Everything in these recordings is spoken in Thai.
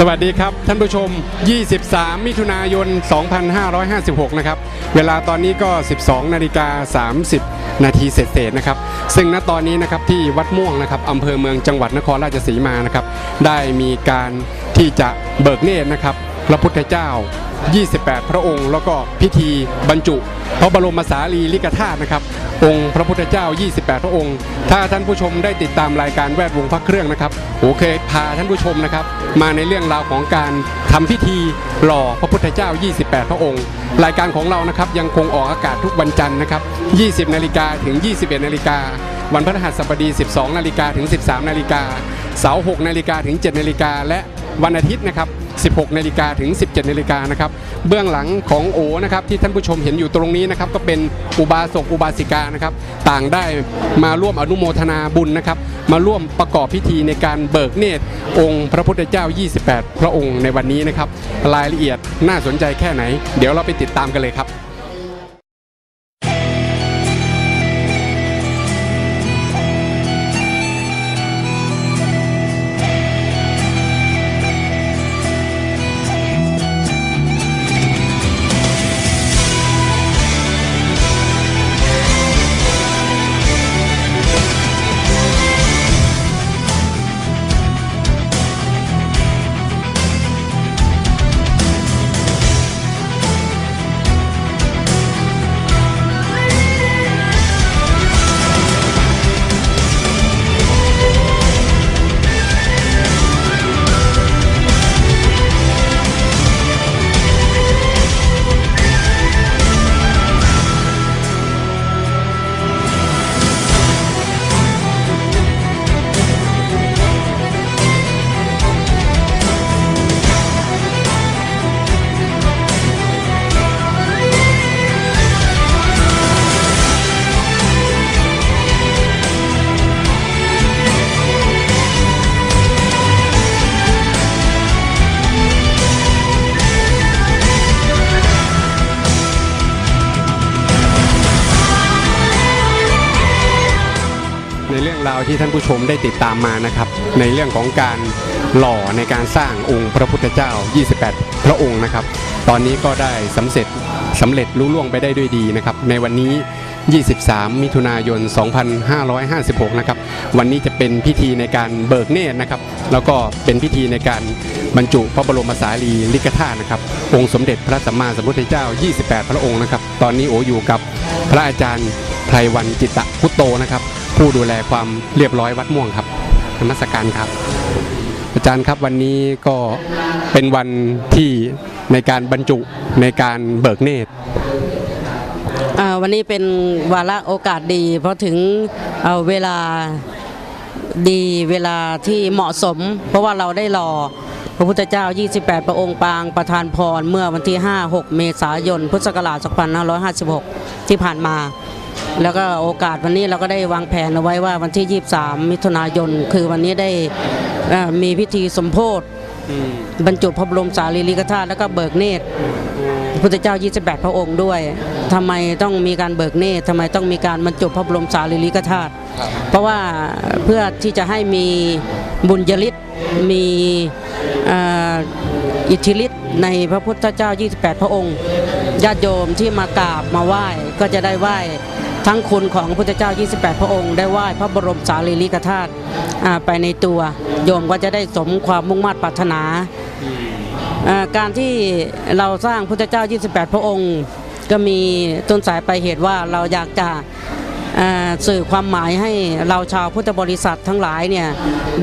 สวัสดีครับ ท่านผู้ชม 23 มิถุนายน 2556 นะครับ เวลาตอนนี้ก็ 12 นาฬิกา 30 นาทีเศษๆนะครับ ซึ่งณตอนนี้นะครับที่วัดม่วงนะครับอำเภอเมืองจังหวัดนครราชสีมานะครับ ได้มีการที่จะเบิกเนตรนะครับ พระพุทธเจ้า 28 พระองค์ แล้วก็พิธีบรรจุ พระบรมสารีริกธาตุนะครับ องค์พระพุทธเจ้า 28 พระองค์ ถ้าท่านผู้ชมได้ติดตามรายการแวดวงพระเครื่องนะครับโอเคยพาท่านผู้ชมนะครับ มาในเรื่องราวของการทำพิธีหล่อพระพุทธเจ้า 28 พระองค์ รายการของเรานะครับยังคงออกอากาศทุกวันจันทร์นะครับ 20 นาฬิกาถึง 21 นาฬิกาวันพฤหัสบดี 12 นาฬิกาถึง 13 นาฬิกาเสาร์ 6 นาฬิกาถึง 7 นาฬิกาและวันอาทิตย์นะครับ 16 นาฬิกาถึง 17 นาฬิกานะครับ เบื้องหลังของโอนะครับที่ท่านผู้ชมเห็นอยู่ตรงนี้นะครับก็เป็นอุบาสกอุบาสิกานะครับต่างได้มาร่วมอนุโมทนาบุญนะครับ มาร่วมประกอบพิธีในการเบิกเนตรองค์พระพุทธเจ้า 28 พระองค์ในวันนี้นะครับ รายละเอียดน่าสนใจแค่ไหน เดี๋ยวเราไปติดตามกันเลยครับ ที่ท่านผู้ชมได้ติดตามมานะครับ ในเรื่องของการหล่อในการสร้างองค์พระพุทธเจ้า 28 พระองค์นะครับ ตอนนี้ก็ได้สำเร็จสำเร็จลุล่วงไปได้ด้วยดีนะครับ ในวันนี้ 23 มิถุนายน 2556 นะครับ วันนี้จะเป็นพิธีในการเบิกเนตรนะครับ แล้วก็เป็นพิธีในการบรรจุพระบรมสารีริกธาตุนะครับ องค์สมเด็จพระสัมมาสัมพุทธเจ้า 28 พระองค์นะครับ ตอนนี้โออยู่กับพระอาจารย์ ไพรวันจิตตพุตโตนะครับ ผู้ดูแลความเรียบร้อยวัดม่วงครับนมัสการครับ อาจารย์ครับวันนี้ก็เป็นวันที่ในการบรรจุในการเบิกเนตรวันนี้เป็นวาระโอกาสดี เพราะถึงเเวลาดีเวลาที่เหมาะสม เพราะว่าเราได้รอพระพุทธเจ้า 28 พระองค์ปางประทานพร เมื่อวันที่ 5-6 เมษายน พุทธศักราช 2556 ที่ผ่านมา แล้วก็โอกาสวันนี้เราก็ได้วางแผนเอาไว้ว่าวันที่ 23 มิถุนายน คือวันนี้ได้เอ่อมีพิธีสมโพธิบรรจุพระบรมสารีริกธาตุแล้วก็เบิกเนตร พระพุทธเจ้า 28 พระองค์ด้วย ทำไมต้องมีการเบิกเนตรทำไมต้องมีการบรรจุพระบรมสารีริกธาตุ เพราะว่าเพื่อที่จะให้มีบุญยฤทธิ์มีเอ่ออิทธิฤทธิ์ในพระพุทธเจ้า 28 พระองค์ ญาติโยมที่มากราบมาไหว้ก็จะได้ไหว้ ทั้งคุณของพระพุทธเจ้า 28 พระองค์ได้ไหว้พระบรมสารีริกธาตุไปในตัวโยมก็จะได้สมความมุ่งมั่นปรารถนา การที่เราสร้างพุทธเจ้า 28 พระองค์ ก็มีต้นสายปลายเหตุว่าเราอยากจะสื่อความหมายให้เราชาวพุทธบริษัททั้งหลายเนี่ย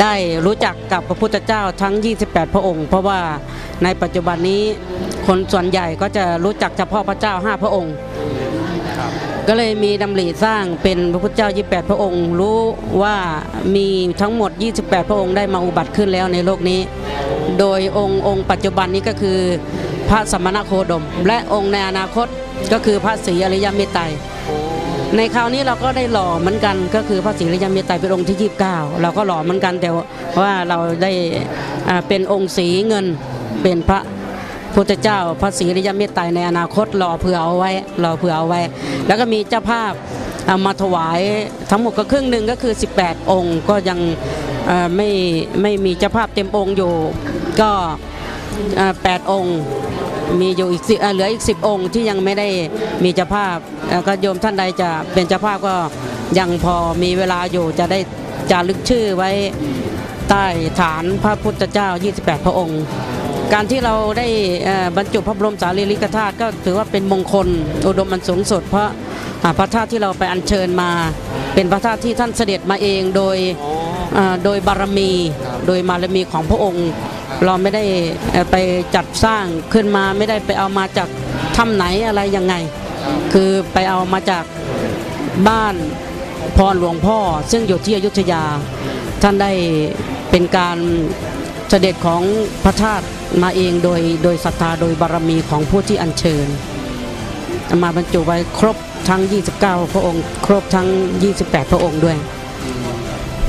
ได้รู้จักกับพระพุทธเจ้าทั้ง 28 พระองค์ เพราะว่าในปัจจุบันนี้คนส่วนใหญ่ก็จะรู้จักเฉพาะพระเจ้า 5 พระองค์ ก็เลยมีดำริสร้างเป็นพระพุทธเจ้า 28 พระองค์ รู้ว่ามีทั้งหมด 28 พระองค์ได้มาอุบัติขึ้นแล้วในโลกนี้ โดยองค์องค์ปัจจุบันนี้ก็คือพระสมณโคดม และองค์ในอนาคตก็คือพระศรีอริยเมตไตรในคราวนี้เราก็ได้หล่อเหมือนกันก็คือพระศรีอริยเมตไตรเป็นองค์ที่ 29 เราก็หล่อเหมือนกันแต่ว่าเราได้เป็นองค์สีเงินเป็นพระ พุทธเจ้าพระศรีอริยเมตไตรในอนาคตรอเผื่อเอาไว้รอเผื่อเอาไว้ แล้วก็มีเจ้าภาพามาถวายทั้งหมดก็ครึ่งหนึ่งก็คือ 18 องค์ก็ยังไม่ไม่มีเจ้าภาพเต็มองค์อยู่ก็เอ่อแปดองค์มีอยู่อีกสิเหลืออีก 10 องค์ที่ยังไม่ได้มีเจ้าภาพก็โยมท่านใดจะเป็นเจ้าภาพก็ยังพอมีเวลาอยู่จะได้จารึกชื่อไว้ใต้ฐานพระพุทธเจ้า 28 พระองค์ การที่เราได้บรรจุพระบรมสารีริกธาตุก็ถือว่าเป็นมงคลอุดมมันสูงสุด เพราะพระธาตุที่เราไปอัญเชิญมา เป็นพระธาตุที่ท่านเสด็จมาเองโดยโดยบารมี โดยบารมีของพระองค์ เราไม่ได้ไปจัดสร้างขึ้นมาไม่ได้ไปเอามาจากถ้ำไหนอะไรยังไง คือไปเอามาจากบ้านพรหลวงพ่อ ซึ่งอยู่ที่อยุธยา ท่านได้เป็นการเสด็จของพระธาตุ มาเองโดยโดยศรัทธาโดยบารมีของผู้ที่อัญเชิญ มาบรรจุไว้ครบทั้ง 29 พระองค์ ครบทั้ง 28 พระองค์ด้วย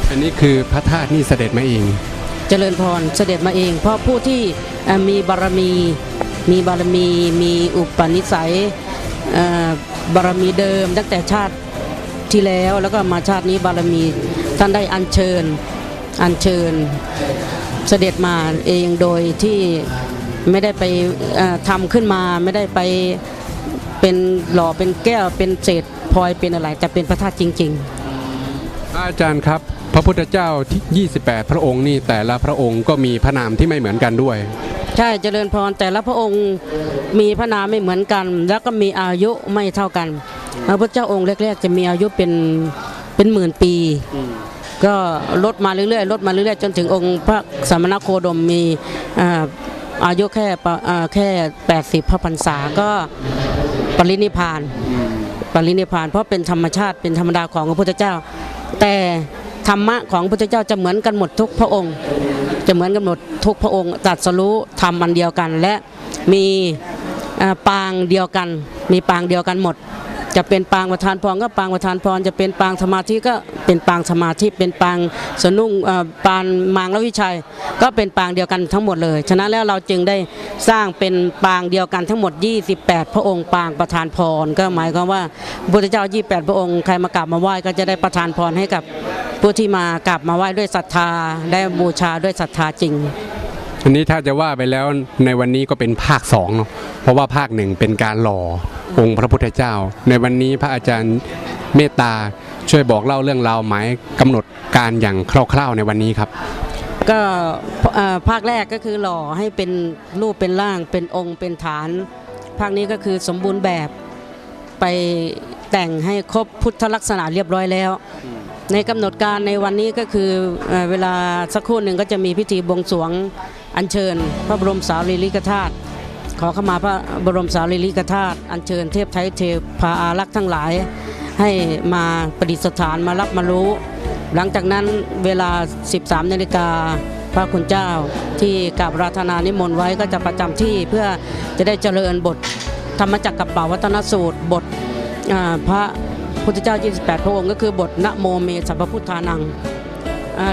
อันนี้คือพระธาตุนี่เสด็จมาเอง เจริญพรเสด็จมาเอง เพราะผู้ที่เอ่อมีบารมีมีบารมีมีอุปนิสัยเอ่อบารมีเดิมตั้งแต่ชาติที่แล้วแล้วก็มาชาตินี้บารมีท่านได้อัญเชิญ อัญเชิญเสด็จมาเองโดยที่ไม่ได้ไปเอ่อทำขึ้นมาไม่ได้ไปเป็นหล่อเป็นแก้วเป็นเศษพลอยเป็นอะไรแต่เป็นพระธาตุจริงๆพระอาจารย์ครับพระพุทธเจ้าที่28 พระองค์นี่แต่ละพระองค์ก็มีพระนามที่ไม่เหมือนกันด้วย ใช่เจริญพรแต่ละพระองค์มีพระนามไม่เหมือนกัน แล้วก็มีอายุไม่เท่ากัน พระพุทธเจ้าองค์แรกๆ จะมีอายุเป็นเป็นหมื่นปี ก็ลดมาเรื่อยๆลดมาเรื่อยๆ จนถึงองค์พระสมณโคดมมีอายุแค่ปะอ่าแค่ 80 พระพรรษาก็ปรินิพานปรินิพานเพราะเป็นธรรมชาติเป็นธรรมดาของพระพุทธเจ้า แต่ธรรมะของพระพุทธเจ้าจะเหมือนกันหมดทุกพระองค์ จะเหมือนกันหมดทุกพระองค์ตรัสรู้ทำมันเดียวกัน และมีปางเดียวกัน มีปางเดียวกันหมด จะเป็นปางประธานพรก็ปางประธานพรจะเป็นปางสมาธิก็เป็นปางสมาธิเป็นปางสนุ่งปางมางละวิชัย ก็เป็นปางเดียวกันทั้งหมดเลย ฉะนั้นแล้วเราจึงได้สร้างเป็นปางเดียวกันทั้งหมด 28 พระองค์ปางประธานพรก็หมายความว่าพระพุทธเจ้า 28 พระองค์ใครมากราบมาไหว้ก็จะได้ประทานพรให้กับผู้ที่มากราบมาไหว้ด้วยศรัทธาได้บูชาด้วยศรัทธาจริงอันนี้ถ้าจะว่าไปแล้วในวันนี้ก็เป็นภาคสองเนาะเพราะว่าภาคหนึ่งเป็นการหล่อ องค์พระพุทธเจ้า ในวันนี้พระอาจารย์เมตตาช่วยบอกเล่าเรื่องราวหมายกำหนดการอย่างคร่าวๆในวันนี้ครับ ก็ภาคแรกก็คือหล่อให้เป็นรูปเป็นร่างเป็นองค์เป็นฐาน ภาคนี้ก็คือสมบูรณ์แบบไปแต่งให้ครบพุทธลักษณะเรียบร้อยแล้ว ในกำหนดการในวันนี้ก็คือเอเวลาสักครู่หนึ่งก็จะมีพิธีบวงสรวงอัญเชิญ พระบรมสารีริกธาตุ ขอเข้ามาพระบรมสารีริกธาตุอัญเชิญเทพไทยเทพาอารักษ์ทั้งหลาย ให้มาประดิษฐานมารับมารู้ หลังจากนั้นเวลา 13นาฬิกาพระคุณเจ้าที่กราบราธนานิมนต์ไว้ก็จะประจำที่เพื่อจะได้เจริญบท ธรรมจักรกับป่าวัฒนสูตรบทพระพุทธเจ้า 28 พระองค์ก็คือบทนโมเมสัพพุทธานัง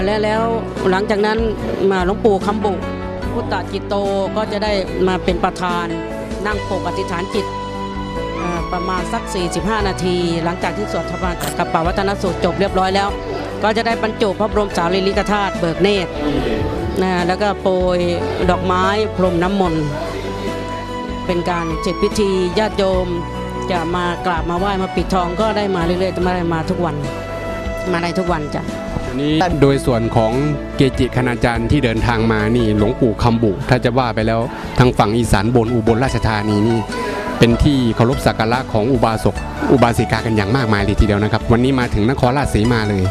และแล้วหลังจากนั้นมาหลวงปู่คำบุ พุทธจิตโตก็จะได้มาเป็นประธานนั่งปกอธิษฐานจิตประมาณสัก 45 นาที หลังจากที่สวดธรรมจักรกับปวัตนสูตรจบเรียบร้อยแล้ว ก็จะได้บรรจุพระบรมสารีริกธาตุเบิกเนตรนะแล้วก็โปรยดอกไม้พรมน้ำมนต์เป็นการเสร็จพิธีญาติโยมจะมากราบมาไหว้มาปิดทองก็ได้มาเรื่อยๆจะมาได้มาทุกวัน มาได้ทุกวันจ้ะ นนี้โดยส่วนของเกจิคณาจารย์ที่เดินทางมานี่หลวงปู่คำบุ ถ้าจะว่าไปแล้วทางฝั่งอีสานบนอุบลราชธานีนี่เป็นที่เคารพสักการะของอุบาสกอุบาสิกากันอย่างมากมายเลยทีเดียวนะครับ วันนี้มาถึงนครราชสีมาเลย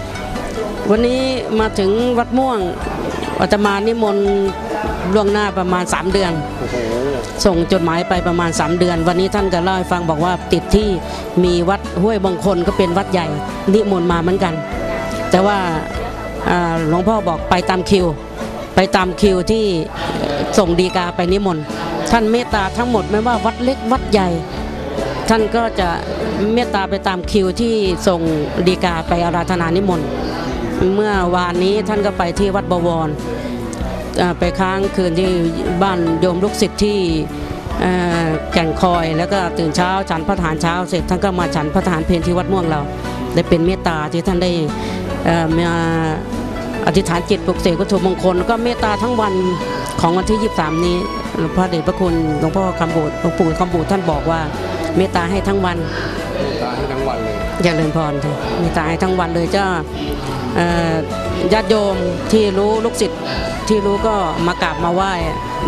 วันนี้มาถึงวัดม่วงอาตมานิมนต์ล่วงหน้าประมาณ 3 เดือน ส่งจดหมายไปประมาณ 3 เดือน วันนี้ท่านก็เล่าให้ฟังบอกว่าติดที่มีวัดห้วยบงคลก็เป็นวัดใหญ่นิมนต์มาเหมือนกัน แต่ว่าหลวงพ่อบอกไปตามคิว ไปตามคิวที่ส่งดีกาไปนิมนต์ท่านเมตตาทั้งหมดไม่ว่าวัดเล็กวัดใหญ่ ท่านก็จะเมตตาไปตามคิวที่ส่งดีกาไปอาราธนานิมนต์เมื่อวานนี้ท่านก็ไปที่วัดบวรไปค้างคืนที่บ้านโยมลูกศิษย์ที่แก่งคอยแล้วก็ตื่นเช้าฉันพระทารเช้าเสร็จท่านก็มาฉันพระทารเพลที่วัดม่วงเรา ได้เป็นเมตตาที่ท่านได้ มาอธิษฐานจิตปลุกเสกวัตถุมงคลก็เมตตาทั้งวันขของวันที่ 23 นี้หลวงพ่อเดชพระคุณหลวงพ่อคำบูดหลวงปู่คำบูดท่านบอกว่าเมตตาให้ทั้งวันตาให้ทั้งวันเลยเจริญพรเถอะเมตตาให้ทั้งวันเลยเจ้าเอ่อญาติโยมที่รู้ลูกศิษย์ที่รู้ก็มากราบมาไหว้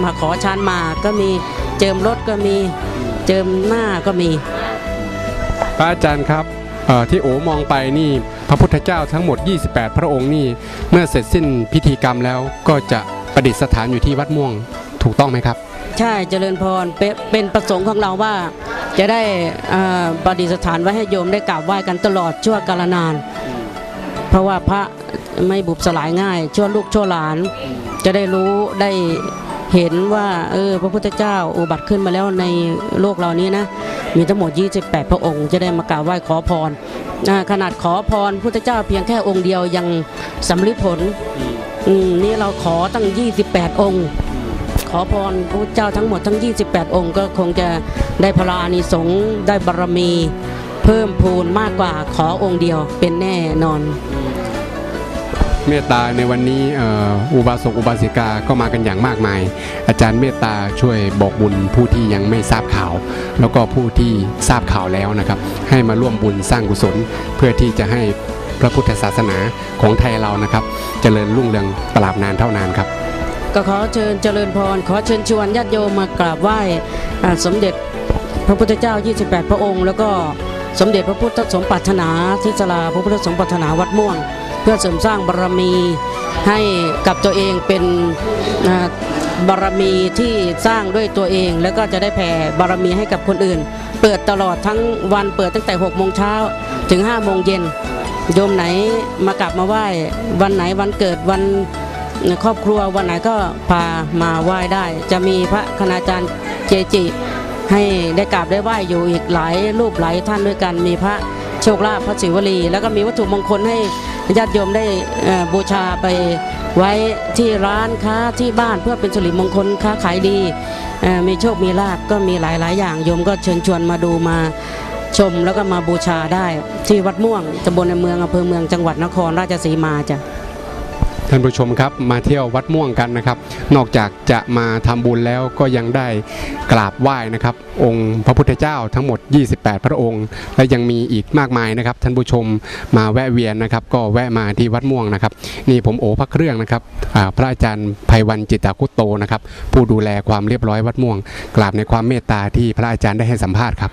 มาขอชานมาก็มีเจิมรถก็มีเจิมหน้าก็มี พระอาจารย์ครับเอ่อที่โอมองไปนี่ พระพุทธเจ้าทั้งหมด 28 พระองค์นี่เมื่อเสร็จสิ้นพิธีกรรมแล้วก็จะประดิษฐานอยู่ที่วัดม่วงถูกต้องไหมครับ ใช่เจริญพรเป็นเป็นประสงค์ของเราว่าจะได้ประดิษฐานไว้ให้โยมได้กราบไหว้กันตลอดชั่วกาลนาน เพราะว่าพระไม่บุบสลายง่าย ชั่วลูกชั่วหลาน จะได้รู้ได้เห็นว่าเออพระพุทธเจ้าอุบัติขึ้นมาแล้วในโลกเรานี้นะมีทั้งหมด 28 พระองค์จะได้มากราบไหว้ขอพร ขนาดขอพรพุทธเจ้าเพียงแค่องค์เดียวยังสำลิดผลอืมนี่เราขอตั้ง 28 องค์ ขอพรพระพุทธเจ้าทั้งหมดทั้ง 28 องค์ ก็คงจะได้พลานิสงส์ได้บารมี เพิ่มพูนมากกว่าขอองค์เดียวเป็นแน่นอน เมตตาในวันนี้อ,อุบาสกอุบาสิกาก็มากันอย่างมากมาย อาจารย์เมตตาช่วยบอกบุญผู้ที่ยังไม่ทราบข่าว แล้วก็ผู้ที่ทราบข่าวแล้วนะครับ ให้มาร่วมบุญสร้างกุศล เพื่อที่จะให้พระพุทธศาสนาของไทยเรานะครับเจริญรุ่งเรืองตราบนานเท่านานครับ ก็ขอเชิญเจริญพร ขอเชิญชวนญาติโยมมากราบไหว้สมเด็จพระพุทธเจ้า 28 พระองค์ แล้วก็สมเด็จพระพุทธสมปรารถนาทิศลาพระพุทธสมปรารถนาวัดม่วง เพื่อเสริมสร้างบารมีให้กับตัวเองเป็นบารมีที่สร้างด้วยตัวเอง แล้วก็จะได้แผ่บารมีให้กับคนอื่น เปิดตลอดทั้งวันเปิดตั้งแต่6โมงเช้าถึง5โมงเย็นโยมไหนมากราบมาไหว้วันไหนวันเกิดวันครอบครัววันไหนก็พามาไหว้ได้ จะมีพระคณาจารย์เจจิ ให้ได้กราบได้ไหว้อยู่อีกหลายรูปหลายท่านด้วยกันมีพระโชคลาภพระศิวลี แล้วก็มีวัตถุมงคลให้ ญาติโยมได้บูชาไปไว้ที่ร้านค้าที่บ้านเพื่อเป็นสิริมงคลค้าขายดีมีโชคมีลาบก็มีหลายๆ อย่างโยมก็เชิญชวนมาดูมาชมแล้วก็มาบูชาได้ที่วัดม่วงตำบลในเมืองอำเภอเมืองจังหวัดนครราชสีมาจ้ะ ท่านผู้ชมครับมาเที่ยววัดม่วงกันนะครับ นอกจากจะมาทำบุญแล้วก็ยังได้กราบไหว้นะครับ องค์พระพุทธเจ้าทั้งหมด 28 พระองค์ และยังมีอีกมากมายนะครับ ท่านผู้ชมมาแวะเวียนนะครับ ก็แวะมาที่วัดม่วงนะครับ นี่ผมโอพระเครื่องนะครับพระอาจารย์ภัยวันจิตตาคุตโตนะครับ ผู้ดูแลความเรียบร้อยวัดม่วง กราบในความเมตตาที่พระอาจารย์ได้ให้สัมภาษณ์ครับ